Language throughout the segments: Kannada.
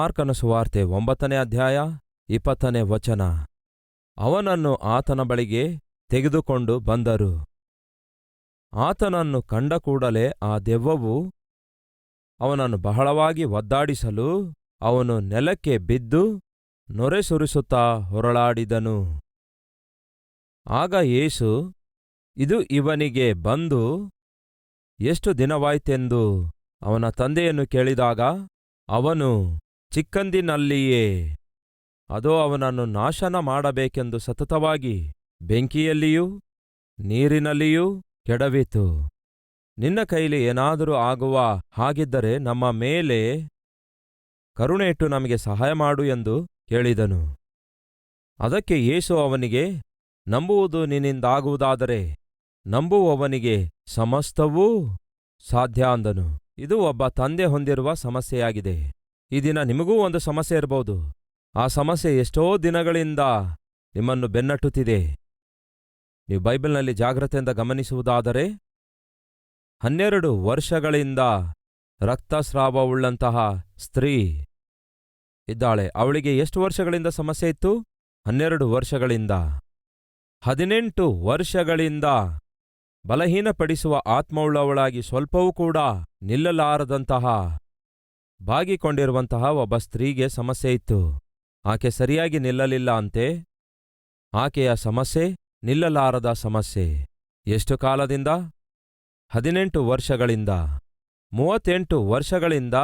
ಮಾರ್ಕನ ಸುವಾರ್ತೆ ಒಂಬತ್ತನೇ ಅಧ್ಯಾಯ ಇಪ್ಪತ್ತನೇ ವಚನ. ಅವನನ್ನು ಆತನ ಬಳಿಗೆ ತೆಗೆದುಕೊಂಡು ಬಂದರು. ಆತನನ್ನು ಕಂಡ ಕೂಡಲೇ ಆ ದೆವ್ವವು ಅವನನ್ನು ಬಹಳವಾಗಿ ಒದ್ದಾಡಿಸಲು ಅವನು ನೆಲಕ್ಕೆ ಬಿದ್ದು ನೊರೆ ಸುರಿಸುತ್ತಾ ಹೊರಳಾಡಿದನು. ಆಗ ಯೇಸು, ಇದು ಇವನಿಗೆ ಬಂದು, ಎಷ್ಟು ದಿನವಾಯ್ತೆಂದು ಅವನ ತಂದೆಯನ್ನು ಕೇಳಿದಾಗ ಅವನು ಚಿಕ್ಕಂದಿನಲ್ಲಿಯೇ. ಅದೋ ಅವನನ್ನು ನಾಶನ ಮಾಡಬೇಕೆಂದು ಸತತವಾಗಿ ಬೆಂಕಿಯಲ್ಲಿಯೂ ನೀರಿನಲ್ಲಿಯೂ ಕೆಡವಿತು. ನಿನ್ನ ಕೈಲಿ ಏನಾದರೂ ಆಗುವ ಹಾಗಿದ್ದರೆ ನಮ್ಮ ಮೇಲೆ ಕರುಣೆ ಇಟ್ಟು ನಮಗೆ ಸಹಾಯ ಮಾಡು ಎಂದು ಕೇಳಿದನು. ಅದಕ್ಕೆ ಯೇಸು ಅವನಿಗೆ, ನಂಬುವುದು ನಿನ್ನಿಂದಾಗುವುದಾದರೆ ನಂಬುವವನಿಗೆ ಸಮಸ್ತವೂ ಸಾಧ್ಯ ಅಂದನು. ಇದು ಒಬ್ಬ ತಂದೆ ಹೊಂದಿರುವ ಸಮಸ್ಯೆಯಾಗಿದೆ. ಈ ದಿನ ನಿಮಗೂ ಒಂದು ಸಮಸ್ಯೆ ಇರಬಹುದು. ಆ ಸಮಸ್ಯೆ ಎಷ್ಟೋ ದಿನಗಳಿಂದ ನಿಮ್ಮನ್ನು ಬೆನ್ನಟ್ಟುತ್ತಿದೆ. ನೀವು ಬೈಬಲ್ನಲ್ಲಿ ಜಾಗ್ರತೆಯಿಂದ ಗಮನಿಸುವುದಾದರೆ, ಹನ್ನೆರಡು ವರ್ಷಗಳಿಂದ ರಕ್ತಸ್ರಾವವುಳ್ಳಂತಹ ಸ್ತ್ರೀ ಇದ್ದಾಳೆ. ಅವಳಿಗೆ ಎಷ್ಟು ವರ್ಷಗಳಿಂದ ಸಮಸ್ಯೆ ಇತ್ತು? ಹನ್ನೆರಡು ವರ್ಷಗಳಿಂದ. ಹದಿನೆಂಟು ವರ್ಷಗಳಿಂದ ಬಲಹೀನಪಡಿಸುವ ಆತ್ಮವುಳ್ಳವಳಾಗಿ ಸ್ವಲ್ಪವೂ ಕೂಡ ನಿಲ್ಲಲಾರದಂತಹ ಬಾಗಿಕೊಂಡಿರುವಂತಹ ಒಬ್ಬ ಸ್ತ್ರೀಗೆ ಸಮಸ್ಯೆ ಇತ್ತು. ಆಕೆ ಸರಿಯಾಗಿ ನಿಲ್ಲಲಿಲ್ಲ ಅಂತೆ. ಆಕೆಯ ಸಮಸ್ಯೆ ನಿಲ್ಲಲಾರದ ಸಮಸ್ಯೆ. ಎಷ್ಟು ಕಾಲದಿಂದ? ಹದಿನೆಂಟು ವರ್ಷಗಳಿಂದ. ಮೂವತ್ತೆಂಟು ವರ್ಷಗಳಿಂದ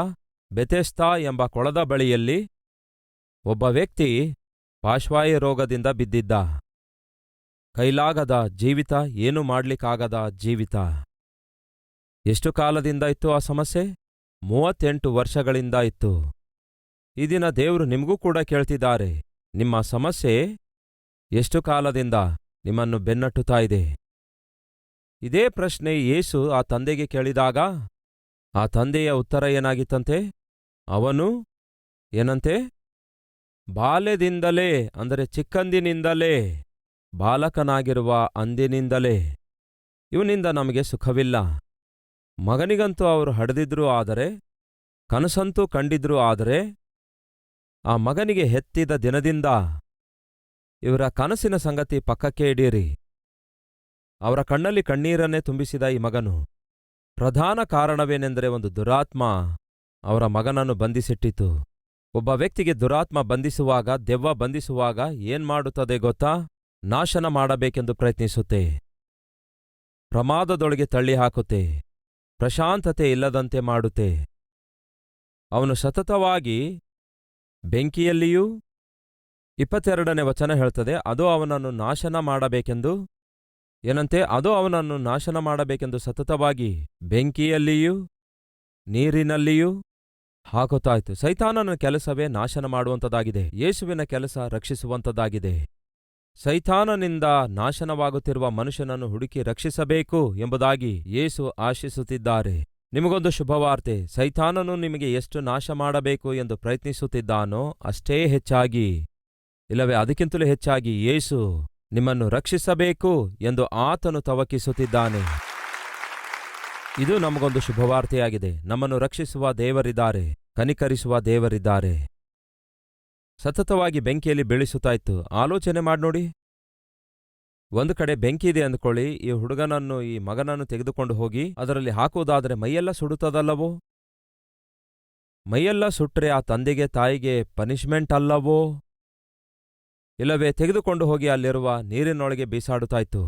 ಬೆತೆಸ್ತಾ ಎಂಬ ಕೊಳದ ಬಳಿಯಲ್ಲಿ ಒಬ್ಬ ವ್ಯಕ್ತಿ ಪಾಶ್ವಾಯು ರೋಗದಿಂದ ಬಿದ್ದಿದ್ದ. ಕೈಲಾಗದ ಜೀವಿತ, ಏನು ಮಾಡ್ಲಿಕ್ಕಾಗದ ಜೀವಿತ? ಎಷ್ಟು ಕಾಲದಿಂದ ಇತ್ತು ಆ ಸಮಸ್ಯೆ? ಮೂವತ್ತೆಂಟು ವರ್ಷಗಳಿಂದ ಇತ್ತು. ಈ ದಿನ ದೇವರು ನಿಮಗೂ ಕೂಡ ಕೇಳ್ತಿದ್ದಾರೆ. ನಿಮ್ಮ ಸಮಸ್ಯೆ ಎಷ್ಟು ಕಾಲದಿಂದ ನಿಮ್ಮನ್ನು ಬೆನ್ನಟ್ಟುತ್ತಾ ಇದೆ? ಇದೇ ಪ್ರಶ್ನೆ ಯೇಸು ಆ ತಂದೆಗೆ ಕೇಳಿದಾಗ, ಆ ತಂದೆಯ ಉತ್ತರ ಏನಾಗಿತ್ತಂತೆ? ಅವನು ಏನಂತೆ? ಬಾಲ್ಯದಿಂದಲೇ, ಅಂದರೆ ಚಿಕ್ಕಂದಿನಿಂದಲೇ ಬಾಲಕನಾಗಿರುವ ಅಂದಿನಿಂದಲೇ. ಇವನಿಂದ ನಮಗೆ ಸುಖವಿಲ್ಲ. ಮಗನಿಗಂತೂ ಅವರು ಹಡೆದಿದ್ರೂ ಆದರೆ, ಕನಸಂತೂ ಕಂಡಿದ್ರೂ ಆದರೆ, ಆ ಮಗನಿಗೆ ಹೆತ್ತಿದ ದಿನದಿಂದ ಇವರ ಕನಸಿನ ಸಂಗತಿ ಪಕ್ಕಕ್ಕೆ ಇಡೀರಿ ಅವರ ಕಣ್ಣಲ್ಲಿ ಕಣ್ಣೀರನ್ನೇ ತುಂಬಿಸಿದ ಈ ಮಗನು ಪ್ರಧಾನ ಕಾರಣವೇನೆಂದರೆ ಒಂದು ದುರಾತ್ಮ ಅವರ ಮಗನನ್ನು ಬಂಧಿಸಿಟ್ಟಿತು. ಒಬ್ಬ ವ್ಯಕ್ತಿಗೆ ದುರಾತ್ಮ ಬಂಧಿಸುವಾಗ, ದೆವ್ವ ಬಂಧಿಸುವಾಗ ಏನ್ಮಾಡುತ್ತದೆ ಗೊತ್ತಾ? ನಾಶನ ಮಾಡಬೇಕೆಂದು ಪ್ರಯತ್ನಿಸುತ್ತೆ. ಪ್ರಮಾದದೊಳಗೆ ತಳ್ಳಿ ಹಾಕುತ್ತೆ ಪ್ರಶಾಂತತೆ ಇಲ್ಲದಂತೆ ಮಾಡುತ್ತೆ. ಅವನು ಸತತವಾಗಿ ಬೆಂಕಿಯಲ್ಲಿಯೂ ಇಪ್ಪತ್ತೆರಡನೇ ವಚನ ಹೇಳ್ತದೆ, ಅದು ಅವನನ್ನು ನಾಶನ ಮಾಡಬೇಕೆಂದು. ಏನಂತೆ? ಅದು ಅವನನ್ನು ನಾಶನ ಮಾಡಬೇಕೆಂದು ಸತತವಾಗಿ ಬೆಂಕಿಯಲ್ಲಿಯೂ ನೀರಿನಲ್ಲಿಯೂ ಹಾಕುತ್ತಾಯಿತು ಸೈತಾನನ ಕೆಲಸವೇ ನಾಶನ ಮಾಡುವಂಥದ್ದಾಗಿದೆ ಯೇಸುವಿನ ಕೆಲಸ ರಕ್ಷಿಸುವಂಥದ್ದಾಗಿದೆ ಸೈತಾನನಿಂದ ನಾಶನವಾಗುತ್ತಿರುವ ಮನುಷ್ಯನನ್ನು ಹುಡುಕಿ ರಕ್ಷಿಸಬೇಕು ಎಂಬುದಾಗಿ ಯೇಸು ಆಶಿಸುತ್ತಿದ್ದಾರೆ. ನಿಮಗೊಂದು ಶುಭವಾರ್ತೆ. ಸೈತಾನನು ನಿಮಗೆ ಎಷ್ಟು ನಾಶ ಮಾಡಬೇಕು ಎಂದು ಪ್ರಯತ್ನಿಸುತ್ತಿದ್ದಾನೋ ಅಷ್ಟೇ ಹೆಚ್ಚಾಗಿ. ಇಲ್ಲವೇ, ಅದಕ್ಕಿಂತಲೂ ಹೆಚ್ಚಾಗಿ ಯೇಸು ನಿಮ್ಮನ್ನು ರಕ್ಷಿಸಬೇಕು ಎಂದು ಆತನು ತವಕಿಸುತ್ತಿದ್ದಾನೆ. ಇದು ನಮಗೊಂದು ಶುಭವಾರ್ತೆಯಾಗಿದೆ. ನಮ್ಮನ್ನು ರಕ್ಷಿಸುವ ದೇವರಿದ್ದಾರೆ, ಕನಿಕರಿಸುವ ದೇವರಿದ್ದಾರೆ. ಸತತವಾಗಿ ಬೆಂಕಿಯಲ್ಲಿ ಬೀಳಿಸುತ್ತಾ ಇತ್ತು ಆಲೋಚನೆ ಮಾಡ್ನೋಡಿ ಒಂದು ಕಡೆ ಬೆಂಕಿ ಇದೆ ಅಂದ್ಕೊಳ್ಳಿ. ಈ ಹುಡುಗನನ್ನು, ಈ ಮಗನನ್ನು ತೆಗೆದುಕೊಂಡು ಹೋಗಿ ಅದರಲ್ಲಿ ಹಾಕುವುದಾದರೆ ಮೈಯೆಲ್ಲ ಸುಡುತ್ತದಲ್ಲವೋ? ಮೈಯೆಲ್ಲ ಸುಟ್ರೆ ಆ ತಂದೆಗೆ ತಾಯಿಗೆ ಪನಿಷ್ಮೆಂಟ್ ಅಲ್ಲವೋ? ಇಲ್ಲವೇ, ತೆಗೆದುಕೊಂಡು ಹೋಗಿ ಅಲ್ಲಿರುವ ನೀರಿನೊಳಗೆ ಬೀಸಾಡುತ್ತಾ ಇತ್ತು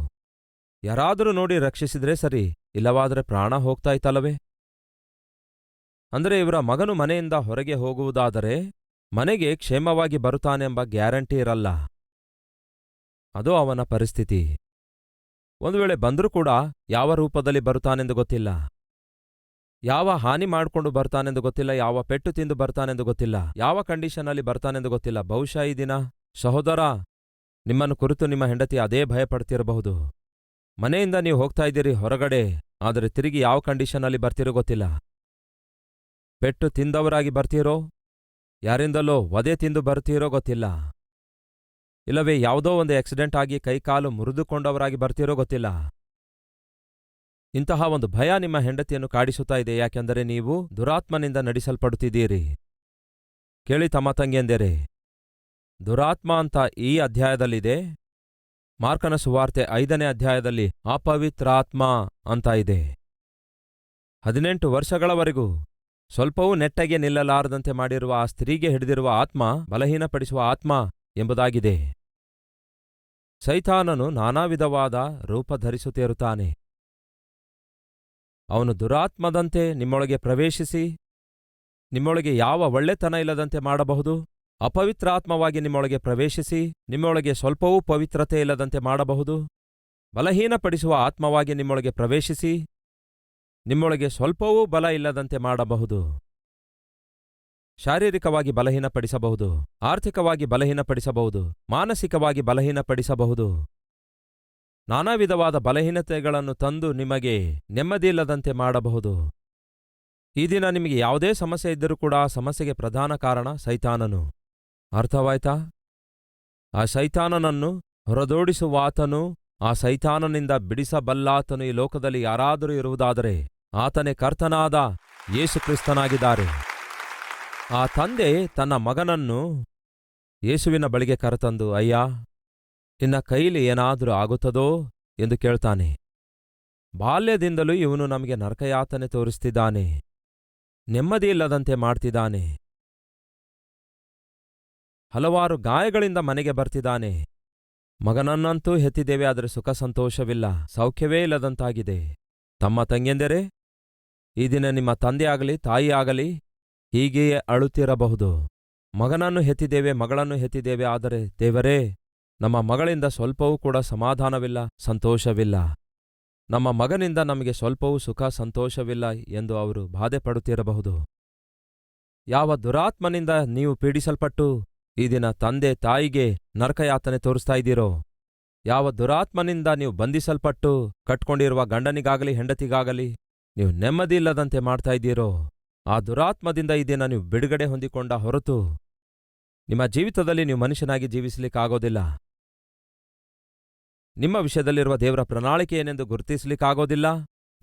ಯಾರಾದರೂ ನೋಡಿ ರಕ್ಷಿಸಿದ್ರೆ ಸರಿ, ಇಲ್ಲವಾದರೆ ಪ್ರಾಣ ಹೋಗ್ತಾ ಇತ್ತಲ್ಲವೇ ಅಂದರೆ ಇವರ ಮಗನು ಮನೆಯಿಂದ ಹೊರಗೆ ಹೋಗುವುದಾದರೆ ಮನೆಗೆ ಕ್ಷೇಮವಾಗಿ ಬರುತ್ತಾನೆಂಬ ಗ್ಯಾರಂಟಿ ಇರಲ್ಲ. ಅದು ಅವನ ಪರಿಸ್ಥಿತಿ. ಒಂದು ವೇಳೆ ಬಂದರೂ ಕೂಡ ಯಾವ ರೂಪದಲ್ಲಿ ಬರುತ್ತಾನೆಂದು ಗೊತ್ತಿಲ್ಲ. ಯಾವ ಹಾನಿ ಮಾಡಿಕೊಂಡು ಬರ್ತಾನೆಂದು ಗೊತ್ತಿಲ್ಲ, ಯಾವ ಪೆಟ್ಟು ತಿಂದು ಬರ್ತಾನೆಂದು ಗೊತ್ತಿಲ್ಲ, ಯಾವ ಕಂಡೀಷನಲ್ಲಿ ಬರ್ತಾನೆಂದು ಗೊತ್ತಿಲ್ಲ. ಬಹುಶಃ ಈ ದಿನ, ಸಹೋದರ, ನಿಮ್ಮನ್ನು ಕುರಿತು ನಿಮ್ಮ ಹೆಂಡತಿ ಅದೇ ಭಯಪಡ್ತಿರಬಹುದು. ಮನೆಯಿಂದ ನೀವು ಹೋಗ್ತಾ ಇದ್ದೀರಿ ಹೊರಗಡೆ, ಆದರೆ ತಿರುಗಿ ಯಾವ ಕಂಡೀಷನಲ್ಲಿ ಬರ್ತಿರೋ ಗೊತ್ತಿಲ್ಲ. ಪೆಟ್ಟು ತಿಂದವರಾಗಿ ಬರ್ತೀರೋ ಯಾರಿಂದಲೋ ವಧೆ ತಿಂದು ಬರ್ತೀರೋ ಗೊತ್ತಿಲ್ಲ. ಇಲ್ಲವೇ, ಯಾವುದೋ ಒಂದು ಆಕ್ಸಿಡೆಂಟ್ ಆಗಿ ಕೈಕಾಲು ಮುರಿದುಕೊಂಡವರಾಗಿ ಬರ್ತೀರೋ ಗೊತ್ತಿಲ್ಲ. ಇಂತಹ ಒಂದು ಭಯ ನಿಮ್ಮ ಹೆಂಡತಿಯನ್ನು ಕಾಡಿಸುತ್ತಾ ಇದೆ, ಯಾಕೆಂದರೆ ನೀವು ದುರಾತ್ಮನಿಂದ ನಡೆಸಲ್ಪಡುತ್ತಿದ್ದೀರಿ. ಕೇಳಿ ತಮ್ಮ ತಂಗಿಯಂದಿರಿ. ದುರಾತ್ಮ ಅಂತ ಈ ಅಧ್ಯಾಯದಲ್ಲಿದೆ. ಮಾರ್ಕನ ಸುವಾರ್ತೆ ಐದನೇ ಅಧ್ಯಾಯದಲ್ಲಿ ಅಪವಿತ್ರಾತ್ಮ ಅಂತ ಇದೆ. ಹದಿನೆಂಟು ವರ್ಷಗಳವರೆಗೂ ಸ್ವಲ್ಪವೂ ನೆಟ್ಟಗೆ ನಿಲ್ಲಲಾರದಂತೆ ಮಾಡಿರುವ ಆ ಸ್ತ್ರೀಗೆ ಹಿಡಿದಿರುವ ಆತ್ಮ ಬಲಹೀನಪಡಿಸುವ ಆತ್ಮ ಎಂಬುದಾಗಿದೆ. ಸೈತಾನನು ನಾನಾ ವಿಧವಾದ ರೂಪ ಧರಿಸುತ್ತಿರುತ್ತಾನೆ ಅವನು ದುರಾತ್ಮದಂತೆ ನಿಮ್ಮೊಳಗೆ ಪ್ರವೇಶಿಸಿ, ನಿಮ್ಮೊಳಗೆ ಯಾವ ಒಳ್ಳೆತನ ಇಲ್ಲದಂತೆ ಮಾಡಬಹುದು? ಅಪವಿತ್ರಾತ್ಮವಾಗಿ ನಿಮ್ಮೊಳಗೆ ಪ್ರವೇಶಿಸಿ, ನಿಮ್ಮೊಳಗೆ ಸ್ವಲ್ಪವೂ ಪವಿತ್ರತೆ ಇಲ್ಲದಂತೆ ಮಾಡಬಹುದು? ಬಲಹೀನಪಡಿಸುವ ಆತ್ಮವಾಗಿ ನಿಮ್ಮೊಳಗೆ ಪ್ರವೇಶಿಸಿ ನಿಮ್ಮೊಳಗೆ ಸ್ವಲ್ಪವೂ ಬಲ ಇಲ್ಲದಂತೆ ಮಾಡಬಹುದು. ಶಾರೀರಿಕವಾಗಿ ಬಲಹೀನಪಡಿಸಬಹುದು. ಆರ್ಥಿಕವಾಗಿ ಬಲಹೀನಪಡಿಸಬಹುದು. ಮಾನಸಿಕವಾಗಿ ಬಲಹೀನಪಡಿಸಬಹುದು. ನಾನಾ ವಿಧವಾದ ಬಲಹೀನತೆಗಳನ್ನು ತಂದು ನಿಮಗೆ ನೆಮ್ಮದಿಯಿಲ್ಲದಂತೆ ಮಾಡಬಹುದು. ಈ ದಿನ ನಿಮಗೆ ಯಾವುದೇ ಸಮಸ್ಯೆ ಇದ್ದರೂ ಕೂಡ ಆ ಸಮಸ್ಯೆಗೆ ಪ್ರಧಾನ ಕಾರಣ ಸೈತಾನನು. ಅರ್ಥವಾಯ್ತಾ? ಆ ಸೈತಾನನನ್ನು ಹೊರದೋಡಿಸುವಾತನು, ಆ ಸೈತಾನನಿಂದ ಬಿಡಿಸಬಲ್ಲಾತನು ಈ ಲೋಕದಲ್ಲಿ ಯಾರಾದರೂ ಇರುವುದಾದರೆ ಆತನೇ ಕರ್ತನಾದ ಯೇಸುಕ್ರಿಸ್ತನಾಗಿದ್ದಾರೆ ಆ ತಂದೆ ತನ್ನ ಮಗನನ್ನು ಯೇಸುವಿನ ಬಳಿಗೆ ಕರೆತಂದು, ಅಯ್ಯ, ನಿನ್ನ ಕೈಲಿ ಏನಾದರೂ ಆಗುತ್ತದೋ? ಎಂದು ಕೇಳ್ತಾನೆ. ಬಾಲ್ಯದಿಂದಲೂ ಇವನು ನಮಗೆ ನರಕಯಾತನೆ ತೋರಿಸ್ತಿದ್ದಾನೆ ನೆಮ್ಮದಿಯಿಲ್ಲದಂತೆ ಮಾಡ್ತಿದ್ದಾನೆ. ಹಲವಾರು ಗಾಯಗಳಿಂದ ಮನೆಗೆ ಬರ್ತಿದ್ದಾನೆ. ಮಗನನ್ನಂತೂ ಹೆತ್ತಿದ್ದೇವೆ, ಆದರೆ ಸುಖ ಸಂತೋಷವಿಲ್ಲ, ಸೌಖ್ಯವೇ ಇಲ್ಲದಂತಾಗಿದೆ. ತಮ್ಮ ತಂಗೆಂದರೆ ಈ ದಿನ ನಿಮ್ಮ ತಂದೆಯಾಗಲಿ ತಾಯಿಯಾಗಲಿ ಹೀಗೆಯೇ ಅಳುತ್ತಿರಬಹುದು. ಮಗನನ್ನು ಹೆತ್ತಿದ್ದೇವೆ, ಮಗಳನ್ನು ಹೆತ್ತಿದ್ದೇವೆ, ಆದರೆ ದೇವರೇ, ನಮ್ಮ ಮಗಳಿಂದ ಸ್ವಲ್ಪವೂ ಕೂಡ ಸಮಾಧಾನವಿಲ್ಲ, ಸಂತೋಷವಿಲ್ಲ. ನಮ್ಮ ಮಗನಿಂದ ನಮಗೆ ಸ್ವಲ್ಪವೂ ಸುಖ, ಸಂತೋಷವಿಲ್ಲ ಎಂದು ಅವರು ಬಾಧೆ ಪಡುತ್ತಿರಬಹುದು ಯಾವ ದುರಾತ್ಮನಿಂದ ನೀವು ಪೀಡಿಸಲ್ಪಟ್ಟು ಈ ದಿನ ತಂದೆ, ತಾಯಿಗೆ ನರಕಯಾತನೆ ತೋರಿಸ್ತಾ ಇದ್ದೀರೋ? ಯಾವ ದುರಾತ್ಮನಿಂದ ನೀವು ಬಂಧಿಸಲ್ಪಟ್ಟು ಕಟ್ಕೊಂಡಿರುವ ಗಂಡನಿಗಾಗಲಿ, ಹೆಂಡತಿಗಾಗಲಿ ನೀವು ನೆಮ್ಮದಿಯಿಲ್ಲದಂತೆ ಮಾಡ್ತಾ ಇದ್ದೀರೋ? ಆ ದುರಾತ್ಮದಿಂದ ಈ ದಿನ ನೀವು ಬಿಡುಗಡೆ ಹೊಂದಿಕೊಂಡ ಹೊರತು ನಿಮ್ಮ ಜೀವಿತದಲ್ಲಿ ನೀವು ಮನುಷ್ಯನಾಗಿ ಜೀವಿಸಲಿಕ್ಕಾಗೋದಿಲ್ಲ. ನಿಮ್ಮ ವಿಷಯದಲ್ಲಿರುವ ದೇವರ ಪ್ರಣಾಳಿಕೆ ಏನೆಂದು ಗುರುತಿಸಲಿಕ್ಕಾಗೋದಿಲ್ಲ.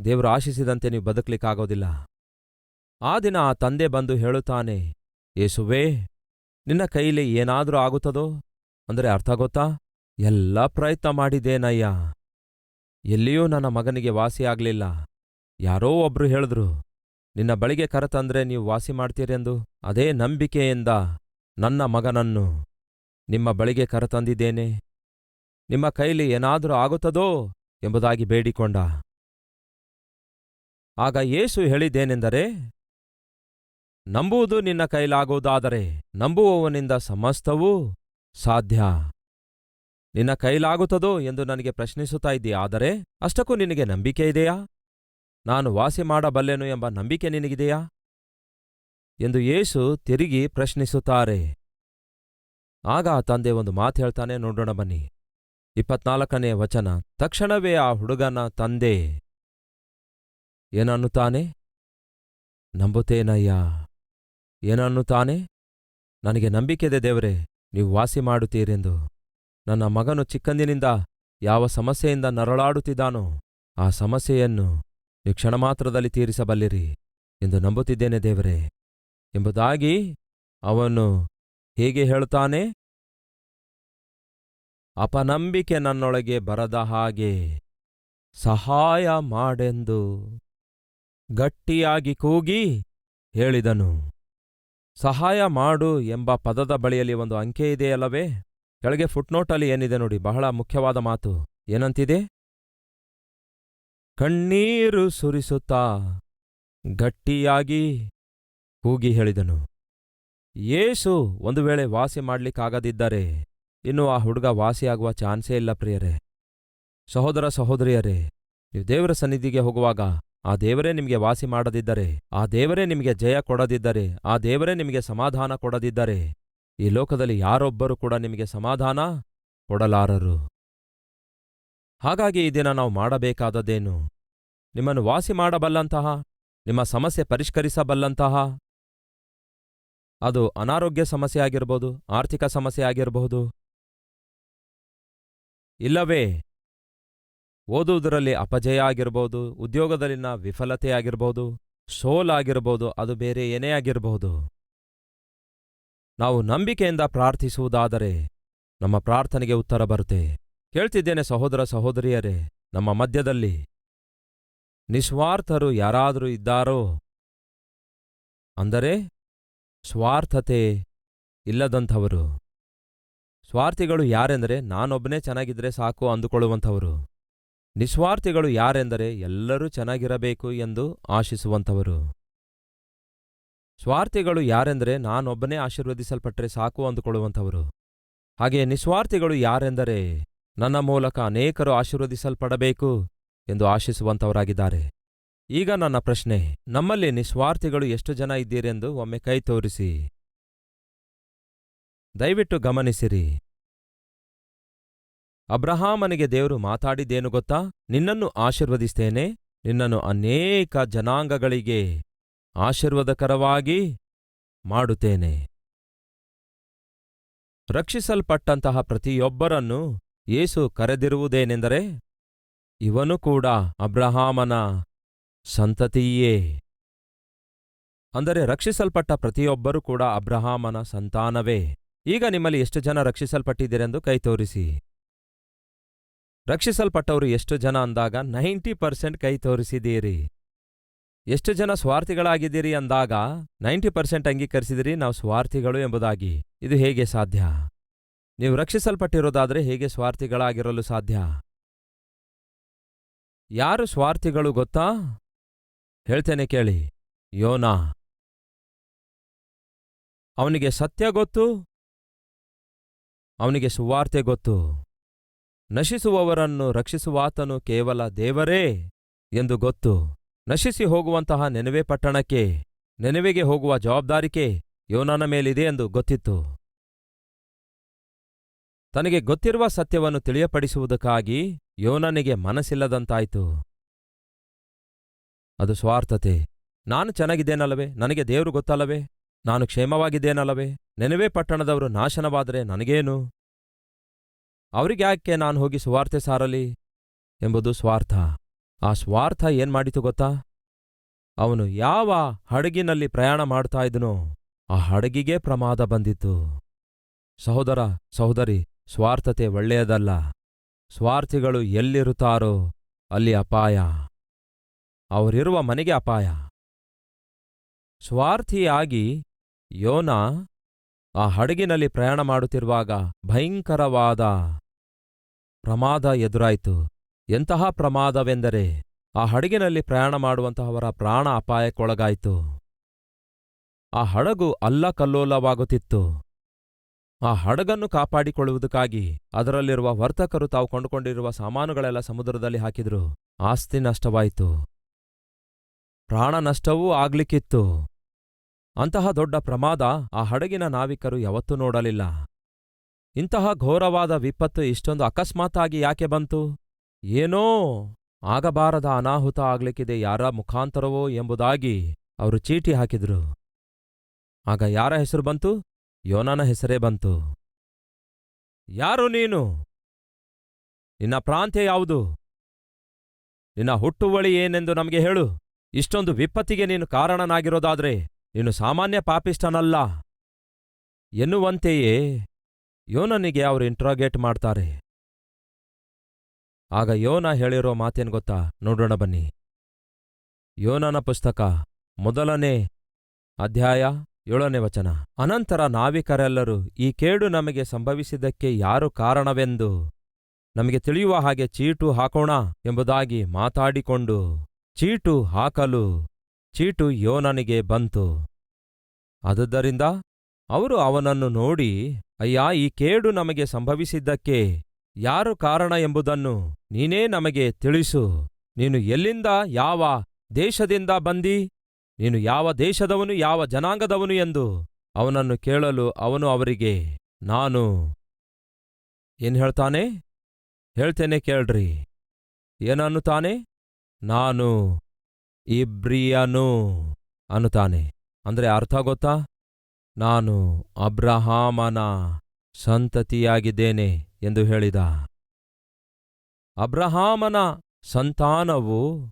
ದೇವರು ಆಶಿಸಿದಂತೆ ನೀವು ಬದುಕಲಿಕ್ಕಾಗೋದಿಲ್ಲ. ಆ ದಿನ ಆ ತಂದೆ ಬಂದು ಹೇಳುತ್ತಾನೆ ಯೇಸುವೇ ನಿನ್ನ ಕೈಲಿ ಏನಾದರೂ ಆಗುತ್ತದೋ? ಅಂದರೆ ಅರ್ಥ ಗೊತ್ತಾ? ಎಲ್ಲ ಪ್ರಯತ್ನ ಮಾಡಿದ್ದೇನಯ್ಯ. ಎಲ್ಲಿಯೂ ನನ್ನ ಮಗನಿಗೆ ವಾಸಿಯಾಗ್ಲಿಲ್ಲ. ಯಾರೋ ಒಬ್ರು ಹೇಳಿದ್ರು, ನಿನ್ನ ಬಳಿಗೆ ಕರೆತಂದ್ರೆ ನೀವು ವಾಸಿ ಮಾಡ್ತೀರೆಂದು, ಅದೇ ನಂಬಿಕೆಯಿಂದ ನನ್ನ ಮಗನನ್ನು ನಿಮ್ಮ ಬಳಿಗೆ ಕರೆತಂದಿದ್ದೇನೆ. ನಿಮ್ಮ ಕೈಲಿ ಏನಾದರೂ ಆಗುತ್ತದೋ ಎಂಬುದಾಗಿ ಬೇಡಿಕೊಂಡ. ಆಗ ಯೇಸು ಹೇಳಿದ್ದೇನೆಂದರೆ, ನಂಬುವುದು ನಿನ್ನ ಕೈಲಾಗುವುದಾದರೆ ನಂಬುವವನಿಂದ ಸಮಸ್ತವೂ ಸಾಧ್ಯ. ನಿನ್ನ ಕೈಲಾಗುತ್ತದೋ ಎಂದು ನನಗೆ ಪ್ರಶ್ನಿಸುತ್ತಾ ಇದ್ದೀಯಾದರೆ ಅಷ್ಟಕ್ಕೂ ನಿನಗೆ ನಂಬಿಕೆ ಇದೆಯಾ? ನಾನು ವಾಸಿ ಮಾಡಬಲ್ಲೆನು ಎಂಬ ನಂಬಿಕೆ ನಿನಗಿದೆಯಾ? ಎಂದು ಯೇಸು ತಿರುಗಿ ಪ್ರಶ್ನಿಸುತ್ತಾರೆ. ಆಗ ಆ ತಂದೆ ಒಂದು ಮಾತು ಹೇಳ್ತಾನೆ, ನೋಡೋಣ ಬನ್ನಿ. ಇಪ್ಪತ್ನಾಲ್ಕನೇ ವಚನ, ತಕ್ಷಣವೇ ಆ ಹುಡುಗನ ತಂದೆ ಏನನ್ನುತ್ತಾನೆ? ನಂಬುತ್ತೇನಯ್ಯ? ಏನನ್ನುತ್ತಾನೆ? ನನಗೆ ನಂಬಿಕೆದೆ ದೇವರೇ, ನೀವು ವಾಸಿ ಮಾಡುತ್ತೀರೆಂದು. ನನ್ನ ಮಗನು ಚಿಕ್ಕಂದಿನಿಂದ ಯಾವ ಸಮಸ್ಯೆಯಿಂದ ನರಳಾಡುತ್ತಿದ್ದಾನೋ, ಆ ಸಮಸ್ಯೆಯನ್ನು ನೀವು ಕ್ಷಣಮಾತ್ರದಲ್ಲಿ ತೀರಿಸಬಲ್ಲಿರಿ ಎಂದು ನಂಬುತ್ತಿದ್ದೇನೆ ದೇವರೇ. ಎಂಬುದಾಗಿ ಅವನು ಹೇಗೆ ಹೇಳುತ್ತಾನೆ, ಅಪನಂಬಿಕೆ ನನ್ನೊಳಗೆ ಬರದ ಹಾಗೆ ಸಹಾಯ ಮಾಡೆಂದು ಗಟ್ಟಿಯಾಗಿ ಕೂಗಿ ಹೇಳಿದನು. ಸಹಾಯ ಮಾಡು ಎಂಬ ಪದದ ಬಳಿಯಲ್ಲಿ ಒಂದು ಅಂಕೆ ಇದೆಯಲ್ಲವೇ? ಕೆಳಗೆ ಫುಟ್ನೋಟಲ್ಲಿ ಏನಿದೆ ನೋಡಿ, ಬಹಳ ಮುಖ್ಯವಾದ ಮಾತು. ಏನಂತಿದೆ? ಕಣ್ಣೀರು ಸುರಿಸುತ್ತಾ ಗಟ್ಟಿಯಾಗಿ ಕೂಗಿ ಹೇಳಿದನು. ಯೇಸು ಒಂದು ವೇಳೆ ವಾಸಿ ಮಾಡಲಿಕ್ಕಾಗದಿದ್ದರೆ ಇನ್ನು ಆ ಹುಡುಗ ವಾಸಿಯಾಗುವ ಚಾನ್ಸೇ ಇಲ್ಲ ಪ್ರಿಯರೇ. ಸಹೋದರ ಸಹೋದರಿಯರೇ, ನೀವು ದೇವರ ಸನ್ನಿಧಿಗೆ ಹೋಗುವಾಗ ಆ ದೇವರೇ ನಿಮಗೆ ವಾಸಿ ಮಾಡದಿದ್ದರೆ, ಆ ದೇವರೇ ನಿಮಗೆ ಜಯ ಕೊಡದಿದ್ದರೆ, ಆ ದೇವರೇ ನಿಮಗೆ ಸಮಾಧಾನ ಕೊಡದಿದ್ದರೆ ಈ ಲೋಕದಲ್ಲಿ ಯಾರೊಬ್ಬರೂ ಕೂಡ ನಿಮಗೆ ಸಮಾಧಾನ ಕೊಡಲಾರರು. ಹಾಗಾಗಿ ಈ ನಾವು ಮಾಡಬೇಕಾದದ್ದೇನು? ನಿಮ್ಮನ್ನು ವಾಸಿ ಮಾಡಬಲ್ಲಂತಹ, ನಿಮ್ಮ ಸಮಸ್ಯೆ ಪರಿಷ್ಕರಿಸಬಲ್ಲಂತಹ? ಅದು ಅನಾರೋಗ್ಯ ಸಮಸ್ಯೆ ಆಗಿರಬಹುದು ಆರ್ಥಿಕ ಸಮಸ್ಯೆ ಆಗಿರಬಹುದು ಇಲ್ಲವೇ? ಓದುವುದರಲ್ಲಿ ಅಪಜಯ ಆಗಿರ್ಬೋದು, ಉದ್ಯೋಗದಲ್ಲಿನ ವಿಫಲತೆ ಆಗಿರ್ಬೋದು ಸೋಲಾಗಿರ್ಬೋದು ಅದು ಬೇರೆ ಏನೇ ಆಗಿರಬಹುದು ನಾವು ನಂಬಿಕೆಯಿಂದ ಪ್ರಾರ್ಥಿಸುವುದಾದರೆ ನಮ್ಮ ಪ್ರಾರ್ಥನೆಗೆ ಉತ್ತರ ಬರುತ್ತೆ. ಕೇಳ್ತಿದ್ದೇನೆ ಸಹೋದರ ಸಹೋದರಿಯರೇ, ನಮ್ಮ ಮಧ್ಯದಲ್ಲಿ ನಿಸ್ವಾರ್ಥರು ಯಾರಾದರೂ ಇದ್ದಾರೋ? ಅಂದರೆ ಸ್ವಾರ್ಥತೆ ಇಲ್ಲದಂಥವರು. ಸ್ವಾರ್ಥಿಗಳು ಯಾರೆಂದರೆ ನಾನೊಬ್ಬನೇ ಚೆನ್ನಾಗಿದ್ದರೆ ಸಾಕು ಅಂದುಕೊಳ್ಳುವಂಥವರು. ನಿಸ್ವಾರ್ಥಿಗಳು ಯಾರೆಂದರೆ ಎಲ್ಲರೂ ಚೆನ್ನಾಗಿರಬೇಕು ಎಂದು ಆಶಿಸುವಂಥವರು. ಸ್ವಾರ್ಥಿಗಳು ಯಾರೆಂದರೆ ನಾನೊಬ್ಬನೇ ಆಶೀರ್ವದಿಸಲ್ಪಟ್ಟರೆ ಸಾಕು ಅಂದುಕೊಳ್ಳುವಂಥವರು. ಹಾಗೆ ನಿಸ್ವಾರ್ಥಿಗಳು ಯಾರೆಂದರೆ ನನ್ನ ಮೂಲಕ ಅನೇಕರು ಆಶೀರ್ವದಿಸಲ್ಪಡಬೇಕು ಎಂದು ಆಶಿಸುವಂಥವರಾಗಿದ್ದಾರೆ. ಈಗ ನನ್ನ ಪ್ರಶ್ನೆ, ನಮ್ಮಲ್ಲಿ ನಿಸ್ವಾರ್ಥಿಗಳು ಎಷ್ಟು ಜನ ಇದ್ದೀರೆಂದು ಒಮ್ಮೆ ಕೈ ತೋರಿಸಿ. ದಯವಿಟ್ಟು ಗಮನಿಸಿರಿ. ಅಬ್ರಹಾಮನಿಗೆ ದೇವರು ಮಾತಾಡಿದ್ದೇನು ಗೊತ್ತಾ? ನಿನ್ನನ್ನು ಆಶೀರ್ವದಿಸ್ತೇನೆ, ನಿನ್ನನ್ನು ಅನೇಕ ಜನಾಂಗಗಳಿಗೆ ಆಶೀರ್ವಾದಕರವಾಗಿ ಮಾಡುತ್ತೇನೆ. ರಕ್ಷಿಸಲ್ಪಟ್ಟಂತಹ ಪ್ರತಿಯೊಬ್ಬರನ್ನು ಯೇಸು ಕರೆದಿರುವುದೇನೆಂದರೆ, ಇವನು ಕೂಡ ಅಬ್ರಹಾಮನ ಸಂತತಿಯೇ. ಅಂದರೆ ರಕ್ಷಿಸಲ್ಪಟ್ಟ ಪ್ರತಿಯೊಬ್ಬರೂ ಕೂಡ ಅಬ್ರಹಾಮನ ಸಂತಾನವೇ. ಈಗ ನಿಮ್ಮಲ್ಲಿ ಎಷ್ಟು ಜನ ರಕ್ಷಿಸಲ್ಪಟ್ಟಿದ್ದೀರೆಂದು ಕೈ ತೋರಿಸಿ. ರಕ್ಷಿಸಲ್ಪಟ್ಟವರು ಎಷ್ಟು ಜನ ಅಂದಾಗ ನೈಂಟಿ ಪರ್ಸೆಂಟ್ ಕೈ ತೋರಿಸಿದ್ದೀರಿ. ಎಷ್ಟು ಜನ ಸ್ವಾರ್ಥಿಗಳಾಗಿದ್ದೀರಿ ಅಂದಾಗ ನೈಂಟಿ ಪರ್ಸೆಂಟ್ ಅಂಗೀಕರಿಸಿದಿರಿ, ನಾವು ಸ್ವಾರ್ಥಿಗಳು ಎಂಬುದಾಗಿ. ಇದು ಹೇಗೆ ಸಾಧ್ಯ? ನೀವು ರಕ್ಷಿಸಲ್ಪಟ್ಟಿರೋದಾದರೆ ಹೇಗೆ ಸ್ವಾರ್ಥಿಗಳಾಗಿರಲು ಸಾಧ್ಯ? ಯಾರು ಸ್ವಾರ್ಥಿಗಳು ಗೊತ್ತಾ? ಹೇಳ್ತೇನೆ ಕೇಳಿ. ಯೋನಾ. ಅವನಿಗೆ ಸತ್ಯ ಗೊತ್ತು? ಅವನಿಗೆ ಸುವಾರ್ತೆ ಗೊತ್ತು? ನಶಿಸುವವರನ್ನು ರಕ್ಷಿಸುವಾತನು ಕೇವಲ ದೇವರೇ ಎಂದು ಗೊತ್ತು. ನಶಿಸಿ ಹೋಗುವಂತಹ ನೆನವೆ ಪಟ್ಟಣಕ್ಕೆ, ನೆನವೆಗೆ ಹೋಗುವ ಜವಾಬ್ದಾರಿಕೆ ಯೋನನ ಮೇಲಿದೆ ಎಂದು ಗೊತ್ತಿತ್ತು. ತನಗೆ ಗೊತ್ತಿರುವ ಸತ್ಯವನ್ನು ತಿಳಿಯಪಡಿಸುವುದಕ್ಕಾಗಿ ಯೋನನಿಗೆ ಮನಸ್ಸಿಲ್ಲದಂತಾಯಿತು. ಅದು ಸ್ವಾರ್ಥತೆ. ನಾನು ಚೆನ್ನಾಗಿದ್ದೇನಲ್ಲವೇ? ನನಗೆ ದೇವರು ಗೊತ್ತಲ್ಲವೇ? ನಾನು ಕ್ಷೇಮವಾಗಿದ್ದೇನಲ್ಲವೇ? ನೆನವೇ ಪಟ್ಟಣದವರು ನಾಶನವಾದರೆ ನನಗೇನು? ಅವರಿಗ್ಯಾಕೆ ನಾನು ಹೋಗಿ ಸುವಾರ್ತೆ ಸಾರಲಿ? ಎಂಬುದು ಸ್ವಾರ್ಥ. ಆ ಸ್ವಾರ್ಥ ಏನ್ ಮಾಡಿತು ಗೊತ್ತಾ? ಅವನು ಯಾವ ಹಡಗಿನಲ್ಲಿ ಪ್ರಯಾಣ ಮಾಡ್ತಾ ಇದ್ನೋ ಆ ಹಡಗಿಗೆ ಪ್ರಮಾದ ಬಂದಿತ್ತು. ಸಹೋದರ, ಸಹೋದರಿ ಸ್ವಾರ್ಥತೆ ಒಳ್ಳೆಯದಲ್ಲ. ಸ್ವಾರ್ಥಿಗಳು ಎಲ್ಲಿರುತ್ತಾರೋ ಅಲ್ಲಿ ಅಪಾಯ. ಅವರಿರುವ ಮನೆಗೆ ಅಪಾಯ. ಸ್ವಾರ್ಥಿಯಾಗಿ ಯೋನ ಆ ಹಡಗಿನಲ್ಲಿ ಪ್ರಯಾಣ ಮಾಡುತ್ತಿರುವಾಗ ಭಯಂಕರವಾದ ಪ್ರಮಾದ ಎದುರಾಯಿತು. ಎಂತಹ ಪ್ರಮಾದವೆಂದರೆ ಆ ಹಡಗಿನಲ್ಲಿ ಪ್ರಯಾಣ ಮಾಡುವಂತಹವರ ಪ್ರಾಣ ಅಪಾಯಕ್ಕೊಳಗಾಯಿತು. ಆ ಹಡಗು ಅಲ್ಲಕಲ್ಲೋಲವಾಗುತ್ತಿತ್ತು. ಆ ಹಡಗನ್ನು ಕಾಪಾಡಿಕೊಳ್ಳುವುದಕ್ಕಾಗಿ ಅದರಲ್ಲಿರುವ ವರ್ತಕರು ತಾವು ಕೊಂಡುಕೊಂಡಿರುವ ಸಾಮಾನುಗಳೆಲ್ಲ ಸಮುದ್ರದಲ್ಲಿ ಹಾಕಿದ್ರು. ಆಸ್ತಿ ನಷ್ಟವಾಯಿತು. ಪ್ರಾಣ ನಷ್ಟವೂ ಆಗ್ಲಿಕ್ಕಿತ್ತು. ಅಂತಹ ದೊಡ್ಡ ಪ್ರಮಾದ ಆ ಹಡಗಿನ ನಾವಿಕರು ಯಾವತ್ತೂ ನೋಡಲಿಲ್ಲ. ಇಂತಹ ಘೋರವಾದ ವಿಪತ್ತು ಇಷ್ಟೊಂದು ಅಕಸ್ಮಾತ್ತಾಗಿ ಯಾಕೆ ಬಂತು? ಏನೋ ಆಗಬಾರದ ಅನಾಹುತ ಆಗ್ಲಿಕ್ಕಿದೆ, ಯಾರ ಮುಖಾಂತರವೋ ಎಂಬುದಾಗಿ ಅವರು ಚೀಟಿ ಹಾಕಿದ್ರು. ಆಗ ಯಾರ ಹೆಸರು ಬಂತು? ಯೋನನ ಹೆಸರೇ ಬಂತು. ಯಾರು ನೀನು? ನಿನ್ನ ಪ್ರಾಂತ್ಯ ಯಾವುದು? ನಿನ್ನ ಹುಟ್ಟುವಳಿ ಏನೆಂದು ನಮಗೆ ಹೇಳು. ಇಷ್ಟೊಂದು ವಿಪತ್ತಿಗೆ ನೀನು ಕಾರಣನಾಗಿರೋದಾದ್ರೆ ನೀನು ಸಾಮಾನ್ಯ ಪಾಪಿಷ್ಟನಲ್ಲ ಎನ್ನುವಂತೆಯೇ ಯೋನನಿಗೆ ಅವರು ಇಂಟ್ರಾಗೇಟ್ ಮಾಡ್ತಾರೆ. ಆಗ ಯೋನ ಹೇಳಿರೋ ಮಾತೇನ್ ಗೊತ್ತಾ? ನೋಡೋಣ ಬನ್ನಿ. ಯೋನನ ಪುಸ್ತಕ ಮೊದಲನೇ ಅಧ್ಯಾಯ ಏಳನೇ ವಚನ. ಅನಂತರ ನಾವಿಕರೆಲ್ಲರೂ, ಈ ಕೇಡು ನಮಗೆ ಸಂಭವಿಸಿದ್ದಕ್ಕೆ ಯಾರು ಕಾರಣವೆಂದು? ನಮಗೆ ತಿಳಿಯುವ ಹಾಗೆ ಚೀಟು ಹಾಕೋಣ ಎಂಬುದಾಗಿ ಮಾತಾಡಿಕೊಂಡು, ಚೀಟು ಹಾಕಲು, ಚೀಟು ಯೋನನಿಗೆ ಬಂತು. ಆದುದರಿಂದ ಅವರು ಅವನನ್ನು ನೋಡಿ, ಅಯ್ಯ, ಈ ಕೇಡು ನಮಗೆ ಸಂಭವಿಸಿದ್ದಕ್ಕೆ ಯಾರು ಕಾರಣ ಎಂಬುದನ್ನು ನೀನೇ ನಮಗೆ ತಿಳಿಸು. ನೀನು ಎಲ್ಲಿಂದ, ಯಾವ ದೇಶದಿಂದ ಬಂದಿ? ನೀನು ಯಾವ ದೇಶದವನು, ಯಾವ ಜನಾಂಗದವನು ಎಂದು ಅವನನ್ನು ಕೇಳಲು ಅವನು ಅವರಿಗೆ, ನಾನು ಏನು ಹೇಳ್ತಾನೆ? ಹೇಳ್ತೇನೆ ಕೇಳ್ರಿ. ಏನನ್ನುತ್ತಾನೆ? ನಾನು ಇಬ್ರಿಯನು ಅನ್ನುತ್ತಾನೆ. ಅಂದರೆ ಅರ್ಥ ಗೊತ್ತಾ? ನಾನು ಅಬ್ರಹಾಮನ ಸಂತತಿಯಾಗಿದ್ದೇನೆ ಎಂದು ಹೇಳಿದ. ಅಬ್ರಹಾಮನ ಸಂತಾನವು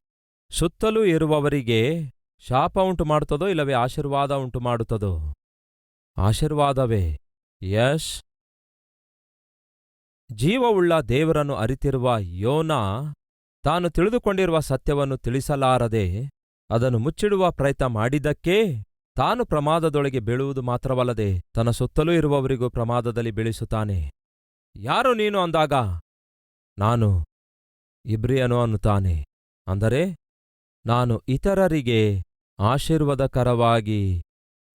ಸುತ್ತಲೂ ಇರುವವರಿಗೆ ಶಾಪ ಉಂಟು ಮಾಡುತ್ತದೋ ಇಲ್ಲವೇ ಆಶೀರ್ವಾದ ಉಂಟು ಮಾಡುತ್ತದೋ? ಆಶೀರ್ವಾದವೇ? ಯಶ್. ಜೀವವುಳ್ಳ ದೇವರನ್ನು ಅರಿತಿರುವ ಯೋನ ತಾನು ತಿಳಿದುಕೊಂಡಿರುವ ಸತ್ಯವನ್ನು ತಿಳಿಸಲಾರದೆ ಅದನ್ನು ಮುಚ್ಚಿಡುವ ಪ್ರಯತ್ನ ಮಾಡಿದ್ದಕ್ಕೇ ತಾನು ಪ್ರಮಾದದೊಳಗೆ ಬೀಳುವುದು ಮಾತ್ರವಲ್ಲದೆ ತನ್ನ ಸುತ್ತಲೂ ಇರುವವರಿಗೂ ಪ್ರಮಾದದಲ್ಲಿ ಬೀಳಿಸುತ್ತಾನೆ. ಯಾರು ನೀನು ಅಂದಾಗ? ನಾನು ಇಬ್ರಿಯನು ಅನ್ನುತ್ತಾನೆ. ಅಂದರೆ ನಾನು ಇತರರಿಗೆ ಆಶೀರ್ವಾದಕರವಾಗಿ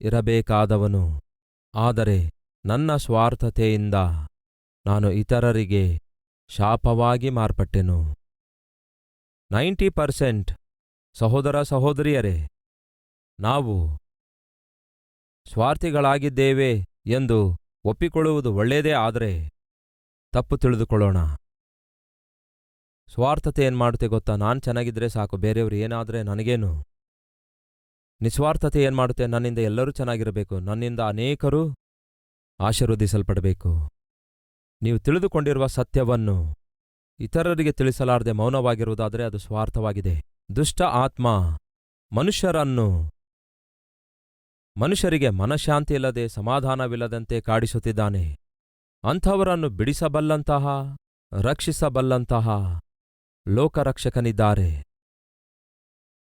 ಇರಬೇಕಾದವನು. ಆದರೆ ನನ್ನ ಸ್ವಾರ್ಥತೆಯಿಂದ ನಾನು ಇತರರಿಗೆ ಶಾಪವಾಗಿ ಮಾರ್ಪಟ್ಟೆನು. ನೈಂಟಿ ಪರ್ಸೆಂಟ್ ಸಹೋದರ ಸಹೋದರಿಯರೇ, ನಾವು ಸ್ವಾರ್ಥಿಗಳಾಗಿದ್ದೇವೆ ಎಂದು ಒಪ್ಪಿಕೊಳ್ಳುವುದು ಒಳ್ಳೆಯದೇ ಆದರೆ ತಪ್ಪು ತಿಳಿದುಕೊಳ್ಳೋಣ. ಸ್ವಾರ್ಥತೆ ಏನ್ಮಾಡುತ್ತೆ ಗೊತ್ತಾ? ನಾನು ಚೆನ್ನಾಗಿದ್ರೆ ಸಾಕು, ಬೇರೆಯವರು ಏನಾದರೆ ನನಗೇನು? ನಿಸ್ವಾರ್ಥತೆ ಏನು ಮಾಡುತ್ತೆ? ನನ್ನಿಂದ ಎಲ್ಲರೂ ಚೆನ್ನಾಗಿರಬೇಕು. ನನ್ನಿಂದ ಅನೇಕರು ಆಶೀರ್ವದಿಸಲ್ಪಡಬೇಕು. ನೀವು ತಿಳಿದುಕೊಂಡಿರುವ ಸತ್ಯವನ್ನು ಇತರರಿಗೆ ತಿಳಿಸಲಾರದೆ ಮೌನವಾಗಿರುವುದಾದರೆ ಅದು ಸ್ವಾರ್ಥವಾಗಿದೆ. ದುಷ್ಟ ಆತ್ಮ ಮನುಷ್ಯರನ್ನು ಮನುಷ್ಯರಿಗೆ ಮನಃಶಾಂತಿ ಇಲ್ಲದೆ ಸಮಾಧಾನವಿಲ್ಲದಂತೆ ಕಾಡಿಸುತ್ತಿದ್ದಾನೆ. ಅಂಥವರನ್ನು ಬಿಡಿಸಬಲ್ಲಂತಹ, ರಕ್ಷಿಸಬಲ್ಲಂತಹ ಲೋಕರಕ್ಷಕನಿದ್ದಾರೆ.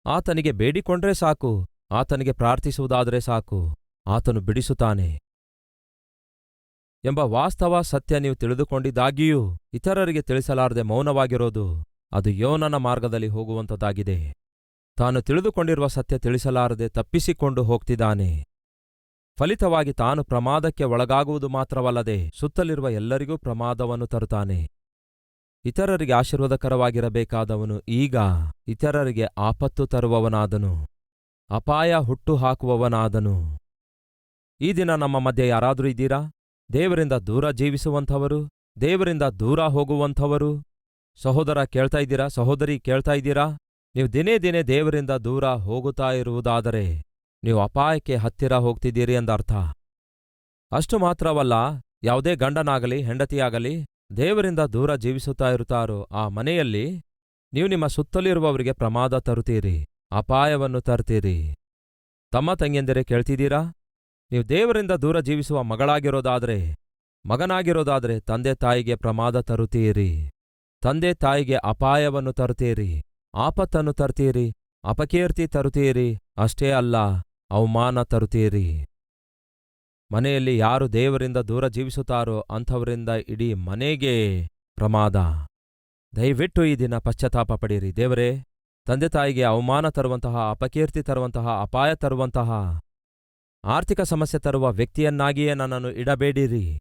ಆತನಿಗೆ ಬೇಡಿಕೊಂಡ್ರೆ ಸಾಕು. ಆತನಿಗೆ ಪ್ರಾರ್ಥಿಸುವುದಾದರೆ ಸಾಕು, ಆತನು ಬಿಡಿಸುತ್ತಾನೆ ಎಂಬ ವಾಸ್ತವ ಸತ್ಯ ನೀವು ತಿಳಿದುಕೊಂಡಿದ್ದಾಗಿಯೂ ಇತರರಿಗೆ ತಿಳಿಸಲಾರದೆ ಮೌನವಾಗಿರೋದು, ಅದು ಯೋನನ ಮಾರ್ಗದಲ್ಲಿ ಹೋಗುವಂಥದ್ದಾಗಿದೆ. ತಾನು ತಿಳಿದುಕೊಂಡಿರುವ ಸತ್ಯ ತಿಳಿಸಲಾರದೆ ತಪ್ಪಿಸಿಕೊಂಡು ಹೋಗ್ತಿದ್ದಾನೆ. ಫಲಿತವಾಗಿ ತಾನು ಪ್ರಮಾದಕ್ಕೆ ಒಳಗಾಗುವುದು ಮಾತ್ರವಲ್ಲದೆ ಸುತ್ತಲಿರುವ ಎಲ್ಲರಿಗೂ ಪ್ರಮಾದವನ್ನು ತರುತ್ತಾನೆ. ಇತರರಿಗೆ ಆಶೀರ್ವಾದಕರವಾಗಿರಬೇಕಾದವನು ಈಗ ಇತರರಿಗೆ ಆಪತ್ತು ತರುವವನಾದನು. ಅಪಾಯ ಹುಟ್ಟು ಹಾಕುವವನಾದನು ಈ ದಿನ ನಮ್ಮ ಮಧ್ಯೆ ಯಾರಾದರೂ ಇದ್ದೀರಾ? ದೇವರಿಂದ ದೂರ ಜೀವಿಸುವಂಥವರು, ದೇವರಿಂದ ದೂರ ಹೋಗುವಂಥವರು. ಸಹೋದರ ಕೇಳ್ತಾ ಇದ್ದೀರಾ? ಸಹೋದರಿ ಕೇಳ್ತಾ ಇದ್ದೀರಾ? ನೀವು ದಿನೇ ದಿನೇ ದೇವರಿಂದ ದೂರ ಹೋಗುತ್ತಾ ಇರುವುದಾದರೆ ನೀವು ಅಪಾಯಕ್ಕೆ ಹತ್ತಿರ ಹೋಗ್ತಿದ್ದೀರಿ ಎಂದರ್ಥ. ಅಷ್ಟು ಮಾತ್ರವಲ್ಲ, ಯಾವುದೇ ಗಂಡನಾಗಲಿ, ಹೆಂಡತಿಯಾಗಲಿ, ದೇವರಿಂದ ದೂರ ಜೀವಿಸುತ್ತಾ ಇರುತ್ತಾರೋ ಆ ಮನೆಯಲ್ಲಿ ನೀವು ನಿಮ್ಮ ಸುತ್ತಲಿರುವವರಿಗೆ ಪ್ರಮಾದ ತರುತ್ತೀರಿ. ಅಪಾಯವನ್ನು ತರ್ತೀರಿ. ತಮ್ಮ ತಂಗಿಯಂದಿರೆ ಕೇಳ್ತಿದ್ದೀರಾ? ನೀವು ದೇವರಿಂದ ದೂರ ಜೀವಿಸುವ ಮಗಳಾಗಿರೋದಾದರೆ, ಮಗನಾಗಿರೋದಾದರೆ ತಂದೆ ತಾಯಿಗೆ ಪ್ರಮಾದ ತರುತ್ತೀರಿ. ತಂದೆ ತಾಯಿಗೆ ಅಪಾಯವನ್ನು ತರುತ್ತೀರಿ. ಆಪತ್ತನ್ನು ತರ್ತೀರಿ ಅಪಕೀರ್ತಿ ತರುತ್ತೀರಿ. ಅಷ್ಟೇ ಅಲ್ಲ, ಅವಮಾನ ತರುತ್ತೀರಿ. ಮನೆಯಲ್ಲಿ ಯಾರು ದೇವರಿಂದ ದೂರ ಜೀವಿಸುತ್ತಾರೋ ಅಂಥವರಿಂದ ಇಡೀ ಮನೆಗೆ ಪ್ರಮಾದ. ದಯವಿಟ್ಟು ಈ ದಿನ ಪಶ್ಚಾತ್ತಾಪ ಪಡೀರಿ. ದೇವರೇ ತಂದೆ ತಾಯಿಗೆ ಅವಮಾನ ತರುವಂತಹ, ಅಪಕೀರ್ತಿ ತರುವಂತಹ, ಅಪಾಯ ತರುವಂತಹ, ಆರ್ಥಿಕ ಸಮಸ್ಯೆ ತರುವ ವ್ಯಕ್ತಿಯನ್ನಾಗಿಯೇ ನನ್ನನ್ನು ಇಡಬೇಡಿರಿ.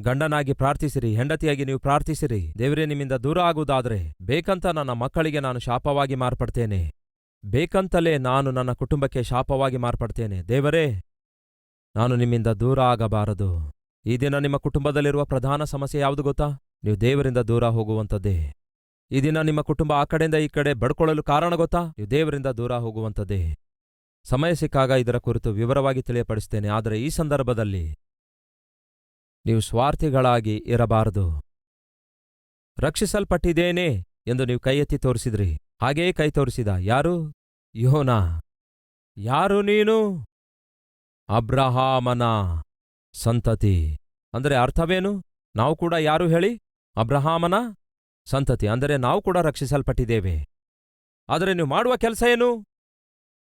ಗಂಡನಾಗಿ ಪ್ರಾರ್ಥಿಸಿರಿ, ಹೆಂಡತಿಯಾಗಿ ನೀವು ಪ್ರಾರ್ಥಿಸಿರಿ. ದೇವರೇ, ನಿಮ್ಮಿಂದ ದೂರ ಆಗುವುದಾದರೆ ಬೇಕಂತ ನನ್ನ ಮಕ್ಕಳಿಗೆ ನಾನು ಶಾಪವಾಗಿ ಮಾರ್ಪಡ್ತೇನೆ. ಬೇಕಂತಲೇ ನಾನು ನನ್ನ ಕುಟುಂಬಕ್ಕೆ ಶಾಪವಾಗಿ ಮಾರ್ಪಡ್ತೇನೆ. ದೇವರೇ, ನಾನು ನಿಮ್ಮಿಂದ ದೂರ ಆಗಬಾರದು. ಈ ದಿನ ನಿಮ್ಮ ಕುಟುಂಬದಲ್ಲಿರುವ ಪ್ರಧಾನ ಸಮಸ್ಯೆ ಯಾವುದು ಗೊತ್ತಾ? ನೀವು ದೇವರಿಂದ ದೂರ ಹೋಗುವಂಥದ್ದೇ. ಈ ದಿನ ನಿಮ್ಮ ಕುಟುಂಬ ಆ ಕಡೆಯಿಂದ ಈ ಕಡೆ ಬಡ್ಕೊಳ್ಳಲು ಕಾರಣ ಗೊತ್ತಾ? ನೀವು ದೇವರಿಂದ ದೂರ ಹೋಗುವಂಥದ್ದೇ. ಸಮಯ ಸಿಕ್ಕಾಗ ಇದರ ಕುರಿತು ವಿವರವಾಗಿ ತಿಳಿಯಪಡಿಸ್ತೇನೆ, ಆದರೆ ಈ ಸಂದರ್ಭದಲ್ಲಿ ನೀವು ಸ್ವಾರ್ಥಿಗಳಾಗಿ ಇರಬಾರದು. ರಕ್ಷಿಸಲ್ಪಟ್ಟಿದ್ದೇನೆ ಎಂದು ನೀವು ಕೈ ಎತ್ತಿ ತೋರಿಸಿದ್ರಿ. ಹಾಗೇ ಕೈ ತೋರಿಸಿದ ಯಾರು? ಯೋನಾ. ಯಾರು ನೀನು? ಅಬ್ರಹಾಮನ ಸಂತತಿ. ಅಂದರೆ ಅರ್ಥವೇನು? ನಾವು ಕೂಡ ಯಾರು ಹೇಳಿ? ಅಬ್ರಹಾಮನ ಸಂತತಿ, ಅಂದರೆ ನಾವು ಕೂಡ ರಕ್ಷಿಸಲ್ಪಟ್ಟಿದ್ದೇವೆ. ಆದರೆ ನೀವು ಮಾಡುವ ಕೆಲಸ ಏನು?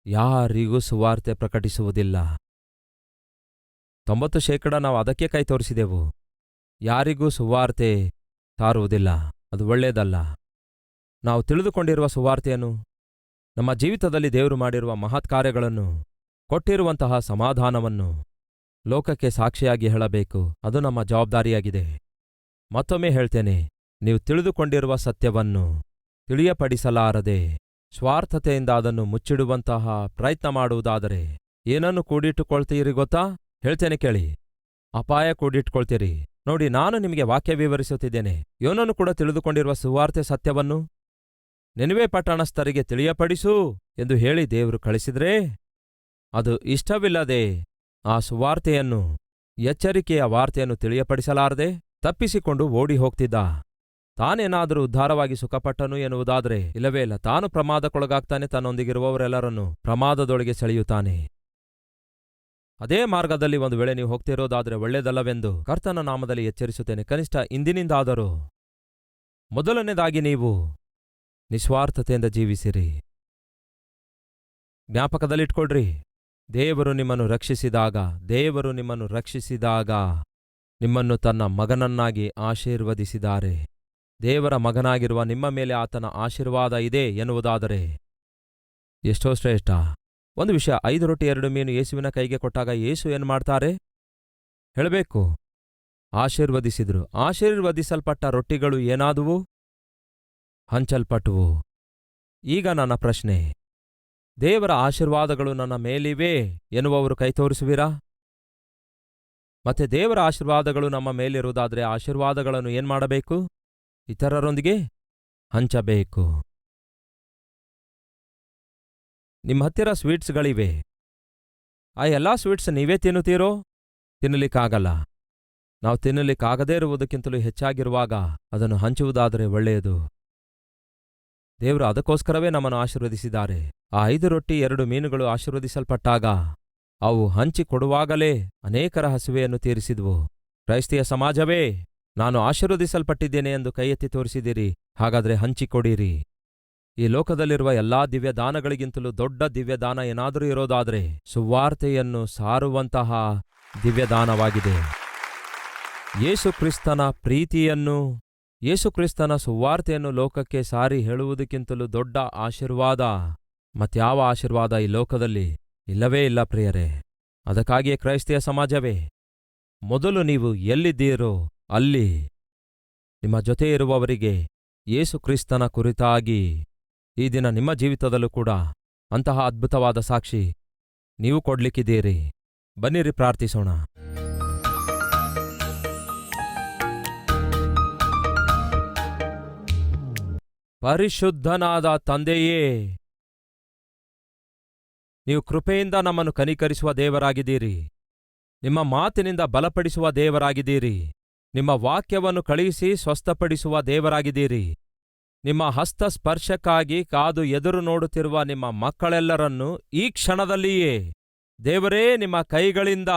ಯಾರಿಗೂ ಸುವಾರ್ತೆ ಪ್ರಕಟಿಸುವುದಿಲ್ಲ. ತೊಂಬತ್ತು ಶೇಕಡ ನಾವು ಅದಕ್ಕೆ ಕೈ ತೋರಿಸಿದೆವು. ಯಾರಿಗೂ ಸುವಾರ್ತೆ ತಾರುವುದಿಲ್ಲ. ಅದು ಒಳ್ಳೆಯದಲ್ಲ. ನಾವು ತಿಳಿದುಕೊಂಡಿರುವ ಸುವಾರ್ತೆಯನ್ನು, ನಮ್ಮ ಜೀವಿತದಲ್ಲಿ ದೇವರು ಮಾಡಿರುವ ಮಹತ್ ಕಾರ್ಯಗಳನ್ನು, ಕೊಟ್ಟಿರುವಂತಹ ಸಮಾಧಾನವನ್ನು ಲೋಕಕ್ಕೆ ಸಾಕ್ಷಿಯಾಗಿ ಹೇಳಬೇಕು. ಅದು ನಮ್ಮ ಜವಾಬ್ದಾರಿಯಾಗಿದೆ. ಮತ್ತೊಮ್ಮೆ ಹೇಳ್ತೇನೆ. ನೀವು ತಿಳಿದುಕೊಂಡಿರುವ ಸತ್ಯವನ್ನು ತಿಳಿಯಪಡಿಸಲಾರದೆ, ಸ್ವಾರ್ಥತೆಯಿಂದ ಅದನ್ನು ಮುಚ್ಚಿಡುವಂತಹ ಪ್ರಯತ್ನ ಮಾಡುವುದಾದರೆ ಏನನ್ನು ಕೂಡಿಟ್ಟುಕೊಳ್ತೀರಿ ಗೊತ್ತಾ? ಹೇಳ್ತೇನೆ ಕೇಳಿ. ಅಪಾಯ ಕೂಡಿಟ್ಕೊಳ್ತೀರಿ ನೋಡಿ, ನಾನು ನಿಮಗೆ ವಾಕ್ಯ ವಿವರಿಸುತ್ತಿದ್ದೇನೆ. ಯೋನನು ಕೂಡ ತಿಳಿದುಕೊಂಡಿರುವ ಸುವಾರ್ತೆ ಸತ್ಯವನ್ನು ನೆನವೆ ಪಟ್ಟಣಸ್ಥರಿಗೆ ತಿಳಿಯಪಡಿಸು ಎಂದು ಹೇಳಿ ದೇವರು ಕಳಿಸಿದರೆ ಅದು ಇಷ್ಟವಿಲ್ಲದೆ ಆ ಸುವಾರ್ತೆಯನ್ನು, ಎಚ್ಚರಿಕೆಯ ವಾರ್ತೆಯನ್ನು ತಿಳಿಯಪಡಿಸಲಾರದೆ ತಪ್ಪಿಸಿಕೊಂಡು ಓಡಿ ಹೋಗ್ತಿದ್ದ ತಾನೇನಾದರೂ ಉದ್ಧಾರವಾಗಿ ಸುಖಪಟ್ಟನು ಎನ್ನುವುದಾದರೆ, ಇಲ್ಲವೇ ಇಲ್ಲ, ತಾನು ಪ್ರಮಾದಕ್ಕೊಳಗಾಗ್ತಾನೆ, ತನ್ನೊಂದಿಗಿರುವವರೆಲ್ಲರನ್ನು ಪ್ರಮಾದದೊಳಗೆ ಸೆಳೆಯುತ್ತಾನೆ. ಅದೇ ಮಾರ್ಗದಲ್ಲಿ ಒಂದು ವೇಳೆ ನೀವು ಹೋಗ್ತಿರೋದಾದರೆ ಒಳ್ಳೆಯದಲ್ಲವೆಂದು ಕರ್ತನ ನಾಮದಲ್ಲಿ ಎಚ್ಚರಿಸುತ್ತೇನೆ. ಕನಿಷ್ಠ ಇಂದಿನಿಂದಾದರೂ ಮೊದಲನೇದಾಗಿ ನೀವು ನಿಸ್ವಾರ್ಥತೆಯಿಂದ ಜೀವಿಸಿರಿ. ಜ್ಞಾಪಕದಲ್ಲಿಟ್ಕೊಳ್ರಿ, ದೇವರು ನಿಮ್ಮನ್ನು ರಕ್ಷಿಸಿದಾಗ, ದೇವರು ನಿಮ್ಮನ್ನು ರಕ್ಷಿಸಿದಾಗ ನಿಮ್ಮನ್ನು ತನ್ನ ಮಗನನ್ನಾಗಿ ಆಶೀರ್ವದಿಸಿದ್ದಾರೆ. ದೇವರ ಮಗನಾಗಿರುವ ನಿಮ್ಮ ಮೇಲೆ ಆತನ ಆಶೀರ್ವಾದ ಇದೆ ಎನ್ನುವುದಾದರೆ ಎಷ್ಟೋ ಶ್ರೇಷ್ಠ. ಒಂದು ವಿಷಯ, ಐದು ರೊಟ್ಟಿ, ಎರಡು ಮೀನು ಯೇಸುವಿನ ಕೈಗೆ ಕೊಟ್ಟಾಗ ಯೇಸು ಏನು ಮಾಡ್ತಾರೆ? ಹೇಳಬೇಕು. ಆಶೀರ್ವದಿಸಿದ್ರು. ಆಶೀರ್ವದಿಸಲ್ಪಟ್ಟ ರೊಟ್ಟಿಗಳು ಏನಾದುವು? ಹಂಚಲ್ಪಟ್ಟುವು. ಈಗ ನನ್ನ ಪ್ರಶ್ನೆ, ದೇವರ ಆಶೀರ್ವಾದಗಳು ನನ್ನ ಮೇಲಿವೆ ಎನ್ನುವವರು ಕೈ ತೋರಿಸುವಿರಾ? ಮತ್ತೆ ದೇವರ ಆಶೀರ್ವಾದಗಳು ನಮ್ಮ ಮೇಲಿರುವುದಾದರೆ ಆಶೀರ್ವಾದಗಳನ್ನು ಏನ್ ಮಾಡಬೇಕು? ಇತರರೊಂದಿಗೆ ಹಂಚಬೇಕು. ನಿಮ್ಮ ಹತ್ತಿರ ಸ್ವೀಟ್ಸ್ಗಳಿವೆ ಆ ಎಲ್ಲಾ ಸ್ವೀಟ್ಸ್ ನೀವೇ ತಿನ್ನುತ್ತೀರೋ? ತಿನ್ನಲಿಕ್ಕಾಗಲ್ಲ. ನಾವು ತಿನ್ನಲಿಕ್ಕಾಗದೇ ಇರುವುದಕ್ಕಿಂತಲೂ ಹೆಚ್ಚಾಗಿರುವಾಗ ಅದನ್ನು ಹಂಚುವುದಾದರೆ ಒಳ್ಳೆಯದು. ದೇವರು ಅದಕ್ಕೋಸ್ಕರವೇ ನಮ್ಮನ್ನು ಆಶೀರ್ವದಿಸಿದ್ದಾರೆ. ಆ ಐದು ರೊಟ್ಟಿ, ಎರಡು ಮೀನುಗಳು ಆಶೀರ್ವದಿಸಲ್ಪಟ್ಟಾಗ ಅವು ಹಂಚಿಕೊಡುವಾಗಲೇ ಅನೇಕರ ಹಸಿವೆಯನ್ನು ತೀರಿಸಿದ್ವು. ಕ್ರೈಸ್ತಿಯ ಸಮಾಜವೇ! ನಾನು ಆಶೀರ್ವದಿಸಲ್ಪಟ್ಟಿದ್ದೇನೆ ಎಂದು ಕೈಯೆತ್ತಿ ತೋರಿಸಿದಿರಿ ಹಾಗಾದ್ರೆ ಹಂಚಿಕೊಡಿರಿ. ಈ ಲೋಕದಲ್ಲಿರುವ ಎಲ್ಲಾ ದಿವ್ಯದಾನಗಳಿಗಿಂತಲೂ ದೊಡ್ಡ ದಿವ್ಯದಾನ ಏನಾದರೂ ಇರೋದಾದ್ರೆ ಸುವಾರ್ತೆಯನ್ನು ಸಾರುವಂತಹ ದಿವ್ಯದಾನವಾಗಿದೆ. ಯೇಸುಕ್ರಿಸ್ತನ ಪ್ರೀತಿಯನ್ನು ಯೇಸುಕ್ರಿಸ್ತನ ಸುವಾರ್ತೆಯನ್ನು ಲೋಕಕ್ಕೆ ಸಾರಿ ಹೇಳುವುದಕ್ಕಿಂತಲೂ ದೊಡ್ಡ ಆಶೀರ್ವಾದ. ಮತ್ಯಾವ ಆಶೀರ್ವಾದ ಈ ಲೋಕದಲ್ಲಿ? ಇಲ್ಲವೇ ಇಲ್ಲ ಪ್ರಿಯರೇ. ಅದಕ್ಕಾಗಿಯೇ ಕ್ರೈಸ್ತಿಯ ಸಮಾಜವೇ, ಮೊದಲು ನೀವು ಎಲ್ಲಿದ್ದೀರೋ ಅಲ್ಲಿ ನಿಮ್ಮ ಜೊತೆ ಇರುವವರಿಗೆ ಯೇಸುಕ್ರಿಸ್ತನ ಕುರಿತಾಗಿ ಈ ದಿನ ನಿಮ್ಮ ಜೀವಿತದಲ್ಲೂ ಕೂಡ ಅಂತಹ ಅದ್ಭುತವಾದ ಸಾಕ್ಷಿ ನೀವು ಕೊಡ್ಲಿಕ್ಕಿದ್ದೀರಿ. ಬನ್ನಿರಿ, ಪ್ರಾರ್ಥಿಸೋಣ. ಪರಿಶುದ್ಧನಾದ ತಂದೆಯೇ, ನೀವು ಕೃಪೆಯಿಂದ ನಮ್ಮನ್ನು ಕನಿಕರಿಸುವ ದೇವರಾಗಿದ್ದೀರಿ. ನಿಮ್ಮ ಮಾತಿನಿಂದ ಬಲಪಡಿಸುವ ದೇವರಾಗಿದ್ದೀರಿ. ನಿಮ್ಮ ವಾಕ್ಯವನ್ನು ಕಳುಹಿಸಿ ಸ್ವಸ್ಥಪಡಿಸುವ ದೇವರಾಗಿದ್ದೀರಿ. ನಿಮ್ಮ ಹಸ್ತ ಸ್ಪರ್ಶಕ್ಕಾಗಿ ಕಾದು ಎದುರು ನೋಡುತ್ತಿರುವ ನಿಮ್ಮ ಮಕ್ಕಳೆಲ್ಲರನ್ನು ಈ ಕ್ಷಣದಲ್ಲಿಯೇ ದೇವರೇ, ನಿಮ್ಮ ಕೈಗಳಿಂದ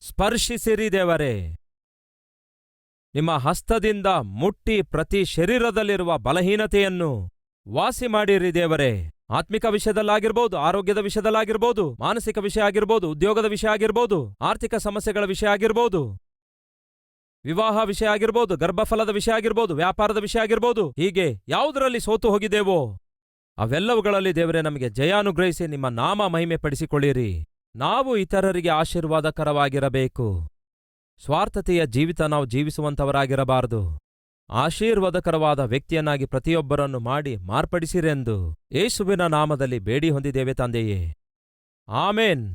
ಸ್ಪರ್ಶಿಸಿರಿ ದೇವರೇ. ನಿಮ್ಮ ಹಸ್ತದಿಂದ ಮುಟ್ಟಿ ಪ್ರತಿ ಶರೀರದಲ್ಲಿರುವ ಬಲಹೀನತೆಯನ್ನು ವಾಸಿ ಮಾಡಿರಿ ದೇವರೇ. ಆತ್ಮಿಕ ವಿಷಯದಲ್ಲಾಗಿರ್ಬೋದು, ಆರೋಗ್ಯದ ವಿಷಯದಲ್ಲಾಗಿರ್ಬೋದು, ಮಾನಸಿಕ ವಿಷಯ ಆಗಿರ್ಬೋದು, ಉದ್ಯೋಗದ ವಿಷಯ ಆಗಿರ್ಬೋದು, ಆರ್ಥಿಕ ಸಮಸ್ಯೆಗಳ ವಿಷಯ ಆಗಿರ್ಬೋದು. ವಿವಾಹ ವಿಷಯ ಆಗಿರ್ಬೋದು, ಗರ್ಭಫಲದ ವಿಷಯ ಆಗಿರ್ಬೋದು, ವ್ಯಾಪಾರದ ವಿಷಯ ಆಗಿರ್ಬೋದು, ಹೀಗೆ ಯಾವುದರಲ್ಲಿ ಸೋತು ಹೋಗಿದ್ದೇವೋ, ಅವೆಲ್ಲವುಗಳಲ್ಲಿ ದೇವರೇ ನಮಗೆ ಜಯಾನುಗ್ರಹಿಸಿ ನಿಮ್ಮ ನಾಮ ಮಹಿಮೆ ಪಡಿಸಿಕೊಳ್ಳಿರಿ ನಾವು ಇತರರಿಗೆ ಆಶೀರ್ವಾದಕರವಾಗಿರಬೇಕು. ಸ್ವಾರ್ಥತೆಯ ಜೀವಿತ ನಾವು ಜೀವಿಸುವಂಥವರಾಗಿರಬಾರದು. ಆಶೀರ್ವಾದಕರವಾದ ವ್ಯಕ್ತಿಯನ್ನಾಗಿ ಪ್ರತಿಯೊಬ್ಬರನ್ನು ಮಾಡಿ ಮಾರ್ಪಡಿಸಿರೆಂದು ಯೇಸುವಿನ ನಾಮದಲ್ಲಿ ಬೇಡಿ ಹೊಂದಿದ್ದೇವೆ ತಂದೆಯೇ. Amen.